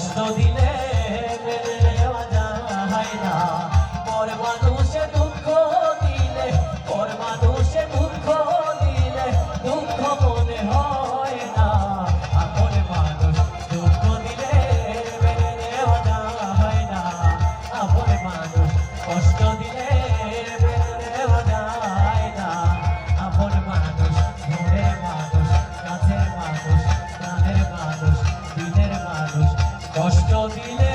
Just don't delay. Dios y le